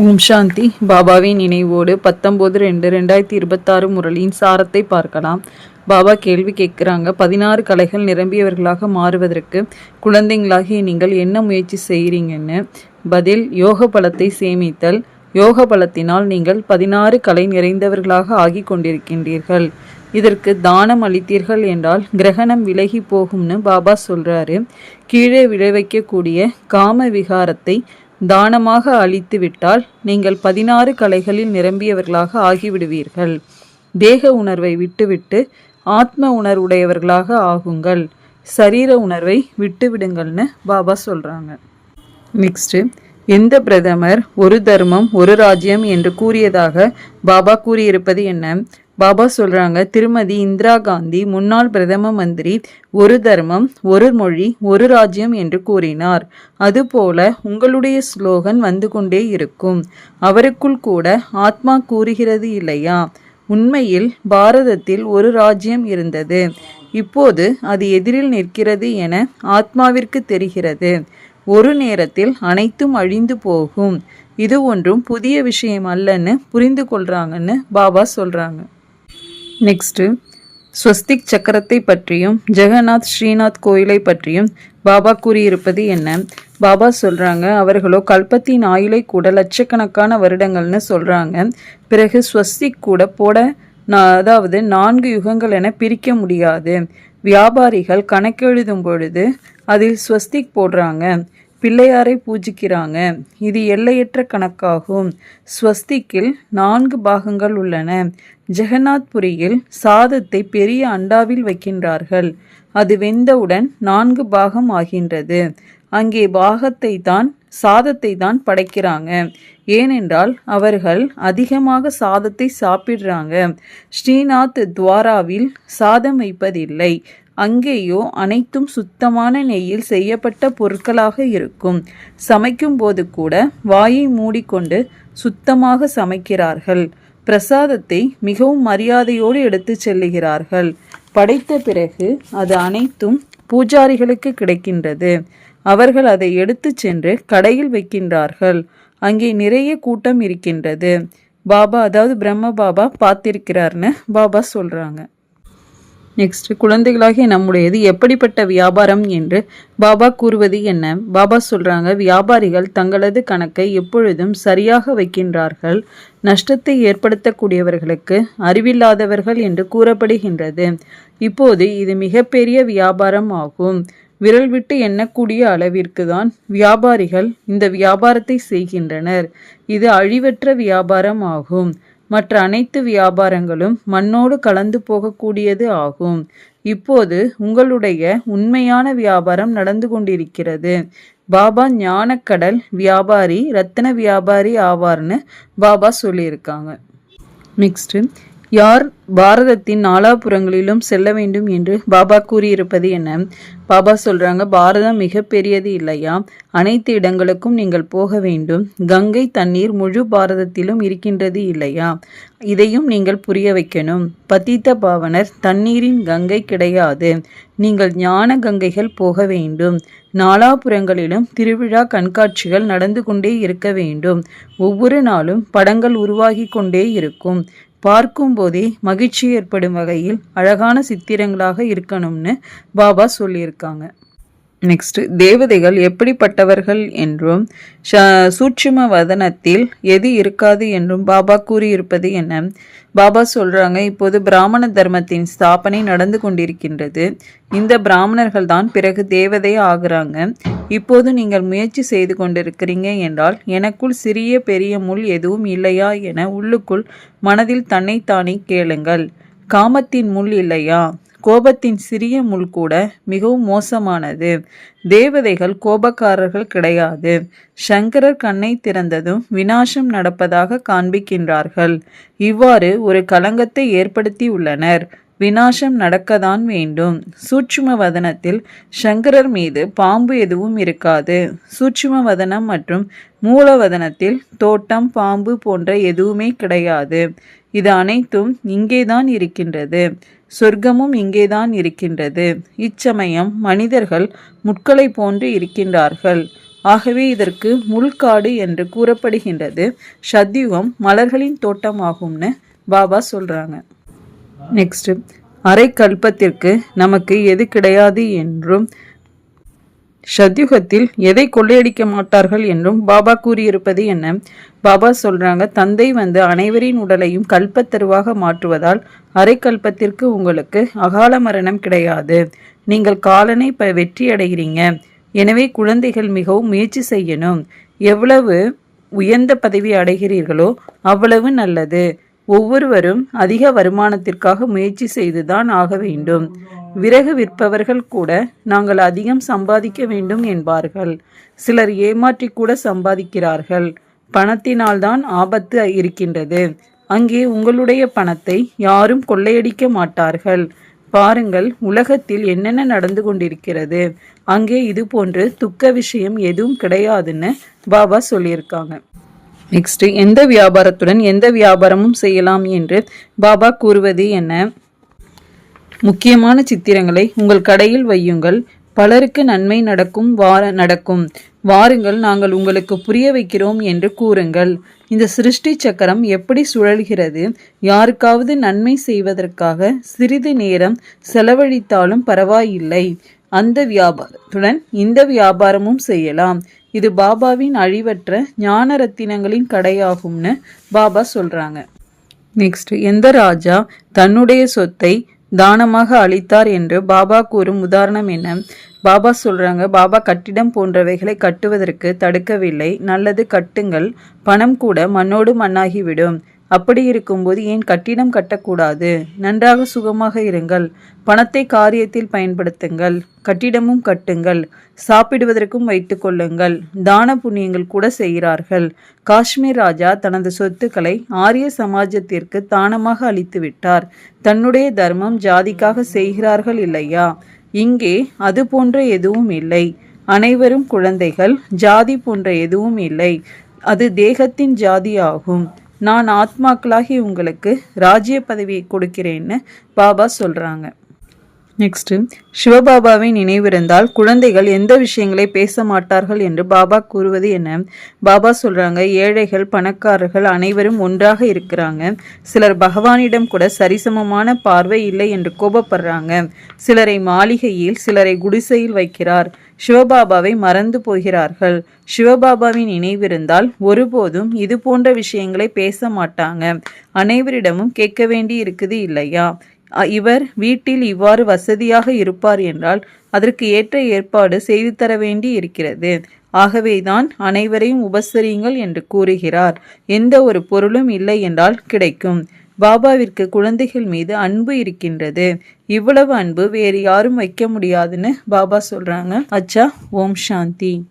ஓம் சாந்தி. பாபாவின் நினைவோடு பத்தொம்போது ரெண்டு ரெண்டாயிரத்தி இருபத்தாறு முரளியின் சாரத்தை பார்க்கலாம். பாபா கேள்வி கேட்குறாங்க. பதினாறு கலைகள் நிரம்பியவர்களாக மாறுவதற்கு குழந்தைங்களாகிய நீங்கள் என்ன முயற்சி செய்கிறீங்கன்னு? பதில் யோக பலத்தை சேமித்தல். யோக பலத்தினால் நீங்கள் பதினாறு கலை நிறைந்தவர்களாக ஆகி கொண்டிருக்கின்றீர்கள். இதற்கு தானம் அளித்தீர்கள் என்றால் கிரகணம் விலகி போகும்னு பாபா சொல்கிறாரு கீழே விளைவிக்கக்கூடிய காம விகாரத்தை தானமாக அளித்துவிட்டால் நீங்கள் பதினாறு கலைகளில் நிரம்பியவர்களாக ஆகிவிடுவீர்கள். தேக உணர்வை விட்டுவிட்டு ஆத்ம உணர்வுடையவர்களாக ஆகுங்கள். சரீர உணர்வை விட்டுவிடுங்கள்னு பாபா சொல்கிறாங்க நெக்ஸ்ட்டு எந்த பிரதமர் ஒரு தர்மம் ஒரு ராஜ்யம் என்று கூறியதாக பாபா கூறியிருப்பது என்ன? பாபா சொல்கிறாங்க திருமதி இந்திரா காந்தி முன்னாள் பிரதம மந்திரி ஒரு தர்மம் ஒரு மொழி ஒரு ராஜ்யம் என்று கூறினார். அதுபோல உங்களுடைய ஸ்லோகன் வந்து கொண்டே இருக்கும். அவருக்குள் கூட ஆத்மா கூறுகிறது இல்லையா? உண்மையில் பாரதத்தில் ஒரு ராஜ்யம் இருந்தது. இப்போது அது எதிரில் நிற்கிறது என ஆத்மாவிற்கு தெரிகிறது. ஒரு நேரத்தில் அனைத்தும் அழிந்து போகும். இது ஒன்றும் புதிய விஷயம் அல்லன்னு புரிந்து கொள்றாங்கன்னு பாபா சொல்றாங்க. நெக்ஸ்ட்டு ஸ்வஸ்திக் சக்கரத்தை பற்றியும் ஜெகநாத் ஸ்ரீநாத் கோயிலை பற்றியும் பாபா கூறியிருப்பது என்ன? பாபா சொல்கிறாங்க அவர்களோ கல்பத்தின் ஆயுளை கூட லட்சக்கணக்கான வருடங்கள்னு சொல்கிறாங்க பிறகு ஸ்வஸ்திக் கூட போட நான் அதாவது நான்கு யுகங்கள் என பிரிக்க முடியாது. வியாபாரிகள் கணக்கெழுதும் பொழுது அதில் ஸ்வஸ்திக் போடுறாங்க. பிள்ளையாரை பூஜிக்கிறாங்க. இது எல்லையற்ற கணக்காகும். ஸ்வஸ்திக்கில் நான்கு பாகங்கள் உள்ளன. ஜெகநாத்புரியில் சாதத்தை பெரிய அண்டாவில் வைக்கின்றார்கள். அது வெந்தவுடன் நான்கு பாகம் ஆகின்றது. அங்கே பாகத்தை தான் சாதத்தை தான் படைக்கிறாங்க. ஏனென்றால் அவர்கள் அதிகமாக சாதத்தை சாப்பிடுறாங்க. ஸ்ரீநாத் துவாராவில் சாதம் வைப்பதில்லை. அங்கேயோ அனைத்தும் சுத்தமான நெய்யில் செய்யப்பட்ட பொருட்களாக இருக்கும். சமைக்கும் போது கூட வாயை மூடிக்கொண்டு சுத்தமாக சமைக்கிறார்கள். பிரசாதத்தை மிகவும் மரியாதையோடு எடுத்துச் செல்லுகிறார்கள். படைத்த பிறகு அது அனைத்தும் பூஜாரிகளுக்கு கிடைக்கின்றது. அவர்கள் அதை எடுத்துச் சென்று கடையில் வைக்கின்றார்கள். அங்கே நிறைய கூட்டம் இருக்கின்றது. பாபா அதாவது பிரம்ம பாபா பார்த்திருக்கிறார்னு பாபா சொல்கிறாங்க நெக்ஸ்ட் குழந்தைகளாகிய நம்முடையது எப்படிப்பட்ட வியாபாரம் என்று பாபா கூறுவது என்ன? பாபா சொல்றாங்க வியாபாரிகள் தங்களது கணக்கை எப்பொழுதும் சரியாக வைக்கின்றார்கள். நஷ்டத்தை ஏற்படுத்தக்கூடியவர்களுக்கு அறிவில்லாதவர்கள் என்று கூறப்படுகின்றது. இப்போது இது மிகப்பெரிய வியாபாரம் ஆகும். விரல் விட்டு எண்ணக்கூடிய அளவிற்கு தான் வியாபாரிகள் இந்த வியாபாரத்தை செய்கின்றனர். இது அழிவற்ற வியாபாரம் ஆகும். மற்ற அனைத்து வியாபாரங்களும் மண்ணோடு கலந்து போகக்கூடியது ஆகும். இப்போது உங்களுடைய உண்மையான வியாபாரம் நடந்து கொண்டிருக்கிறது. பாபா ஞானக்கடல் வியாபாரி ரத்தின வியாபாரி ஆவார்னு பாபா சொல்லியிருக்காங்க. நெக்ஸ்ட்டு யார் பாரதத்தின் நாலாபுறங்களிலும் செல்ல வேண்டும் என்று பாபா கூறியிருப்பது என்ன? பாபா சொல்றாங்க பாரதம் மிக பெரியது இல்லையா? அனைத்து இடங்களுக்கும் நீங்கள் போக வேண்டும். கங்கை தண்ணீர் முழு பாரதத்திலும் இருக்கின்றது இல்லையா? இதையும் நீங்கள் புரிய வைக்கணும். பதித்த பாவனர் தண்ணீரின் கங்கை கிடையாது. நீங்கள் ஞான கங்கைகள் போக வேண்டும். நாலாபுறங்களிலும் திருவிழா கண்காட்சிகள் நடந்து கொண்டே இருக்க வேண்டும். ஒவ்வொரு நாளும் படங்கள் உருவாகி கொண்டே இருக்கும். பார்க்கும்போதே மகிழ்ச்சி ஏற்படும் வகையில் அழகான சித்திரங்களாக இருக்கணும்னு பாபா சொல்லியிருக்காங்க. நெக்ஸ்ட் தேவதைகள் எப்படிப்பட்டவர்கள் என்றும் ஷ- சூட்சும வதனத்தில் எது இருக்காது என்றும் பாபா கூறியிருப்பது என்ன? பாபா சொல்றாங்க இப்போது பிராமண தர்மத்தின் ஸ்தாபனை நடந்து கொண்டிருக்கின்றது. இந்த பிராமணர்கள் தான் பிறகு தேவதை ஆகுறாங்க. இப்போது நீங்கள் முயற்சி செய்து கொண்டிருக்கிறீங்க என்றால் எனக்குள் சிறிய பெரிய முள் எதுவும் இல்லையா என உள்ளுக்குள் மனதில் தன்னைத்தானே கேளுங்கள். காமத்தின் முள் இல்லையா? கோபத்தின் சிறிய முள் கூட மிகவும் மோசமானது. தேவதைகள் கோபக்காரர்கள் கிடையாது. சங்கரர் கண்ணை திறந்ததும் வினாசம் நடப்பதாக காண்பிக்கின்றார்கள். இவ்வாறு ஒரு களங்கத்தை ஏற்படுத்தி உள்ளனர் வினாசம் நடக்கத்தான் வேண்டும். சூட்சும வதனத்தில் சங்கரர் மீது பாம்பு எதுவும் இருக்காது. சூட்சும வதனம் மற்றும் மூலவதனத்தில் தோட்டம் பாம்பு போன்ற எதுவுமே கிடையாது. இது அனைத்தும் இங்கேதான் இருக்கின்றது. சொர்க்கமும் இங்கேதான் இருக்கின்றது. இச்சமயம் மனிதர்கள் முட்களை போன்று இருக்கின்றார்கள். ஆகவே இதற்கு முள்காடு என்று கூறப்படுகின்றது. சத்யுகம் மலர்களின் தோட்டமாகும்னு பாபா சொல்றாங்க. நெக்ஸ்ட் அரை கல்பத்திற்கு நமக்கு எது கிடையாது என்றும் சத்யுகத்தில் எதை கொள்ளையடிக்க மாட்டார்கள் என்றும் பாபா கூறியிருப்பது என்ன? பாபா சொல்றாங்க தந்தை வந்து அனைவரின் உடலையும் கல்பத்தருவாக மாற்றுவதால் அரை கல்பத்திற்கு உங்களுக்கு அகால மரணம் கிடையாது. நீங்கள் காலனை ப வெற்றி அடைகிறீங்க எனவே குழந்தைகள் மிகவும் முயற்சி செய்யணும். எவ்வளவு உயர்ந்த பதவி அடைகிறீர்களோ அவ்வளவு நல்லது. ஒவ்வொருவரும் அதிக வருமானத்திற்காக முயற்சி செய்துதான் ஆக வேண்டும். விறகு விற்பவர்கள் கூட நாங்கள் அதிகம் சம்பாதிக்க வேண்டும் என்பார்கள். சிலர் ஏமாற்றி கூட சம்பாதிக்கிறார்கள். பணத்தினால்தான் ஆபத்து இருக்கின்றது. அங்கே உங்களுடைய பணத்தை யாரும் கொள்ளையடிக்க மாட்டார்கள். பாருங்கள் உலகத்தில் என்னென்ன நடந்து கொண்டிருக்கிறது. அங்கே இது போன்று துக்க விஷயம் எதுவும் கிடையாதுன்னு பாபா சொல்லியிருக்காங்க. நெக்ஸ்ட் எந்த வியாபாரத்துடன் எந்த வியாபாரமும் செய்யலாம் என்று பாபா கூறுவது என்ன? முக்கியமான சித்திரங்களை உங்கள் கடையில் வையுங்கள். பலருக்கு நன்மை நடக்கும் வார நடக்கும். வாருங்கள் நாங்கள் உங்களுக்கு புரிய வைக்கிறோம் என்று கூறுங்கள். இந்த சிருஷ்டி சக்கரம் எப்படி சுழல்கிறது? யாருக்காவது நன்மை செய்வதற்காக சிறிது நேரம் செலவழித்தாலும் பரவாயில்லை. அந்த வியாபாரத்துடன் இந்த வியாபாரமும் செய்யலாம். இது பாபாவின் அழிவற்ற ஞான ரத்தினங்களின் கடையாகும்னு பாபா சொல்றாங்க. நெக்ஸ்ட் எந்த ராஜா தன்னுடைய சொத்தை தானமாக அளித்தார் என்று பாபா கூறும் உதாரணம் என்ன? பாபா சொல்றாங்க பாபா கட்டிடம் போன்றவைகளை கட்டுவதற்கு தடுக்கவில்லை. நல்லது கட்டுங்கள். பணம் கூட மண்ணோடு மண்ணாகிவிடும். அப்படி இருக்கும்போது ஏன் கட்டிடம் கட்டக்கூடாது? நன்றாக சுகமாக இருங்கள். பணத்தை காரியத்தில் பயன்படுத்துங்கள். கட்டிடமும் கட்டுங்கள். சாப்பிடுவதற்கும் வைத்து கொள்ளுங்கள். தான புண்ணியங்கள் கூட செய்கிறார்கள். காஷ்மீர் ராஜா தனது சொத்துக்களை ஆரிய சமாஜத்திற்கு தானமாக அளித்து விட்டார் தன்னுடைய தர்மம் ஜாதிக்காக செய்கிறார்கள் இல்லையா? இங்கே அது போன்ற எதுவும் இல்லை. அனைவரும் குழந்தைகள். ஜாதி போன்ற எதுவும் இல்லை. அது தேகத்தின் ஜாதி ஆகும் நான் ஆத்மாக்களாகி உங்களுக்கு ராஜ்ய பதவியை கொடுக்கிறேன்னு பாபா சொல்றாங்க. நெக்ஸ்ட் சிவபாபாவை நினைவிருந்தால் குழந்தைகள் எந்த விஷயங்களை பேச மாட்டார்கள் என்று பாபா கூறுவது என்ன? பாபா சொல்றாங்க ஏழைகள் பணக்காரர்கள் அனைவரும் ஒன்றாக இருக்கிறாங்க. சிலர் பகவானிடம் கூட சரிசமமான பார்வை இல்லை என்று கோபப்படுறாங்க. சிலரை மாளிகையில் சிலரை குடிசையில் வைக்கிறார். சிவபாபாவை மறந்து போகிறார்கள். சிவபாபாவின் நினைவிருந்தால் ஒருபோதும் இது போன்ற விஷயங்களை பேச மாட்டாங்க. அனைவரிடமும் கேட்க வேண்டி இருக்குது இல்லையா? அ- இவர் வீட்டில் இவ்வாறு வசதியாக இருப்பார் என்றால் அதற்கு ஏற்ற ஏற்பாடு செய்து தர வேண்டி இருக்கிறது. ஆகவேதான் அனைவரையும் உபசரியுங்கள் என்று கூறுகிறார். எந்த ஒரு பொருளும் இல்லை என்றால் கிடைக்கும். பாபாவிற்கு குழந்தைகள் மீது அன்பு இருக்கின்றது. இவ்வளவு அன்பு வேறு யாரும் வைக்க முடியாதுன்னு பாபா சொல்றாங்க. அச்சா ஓம் சாந்தி.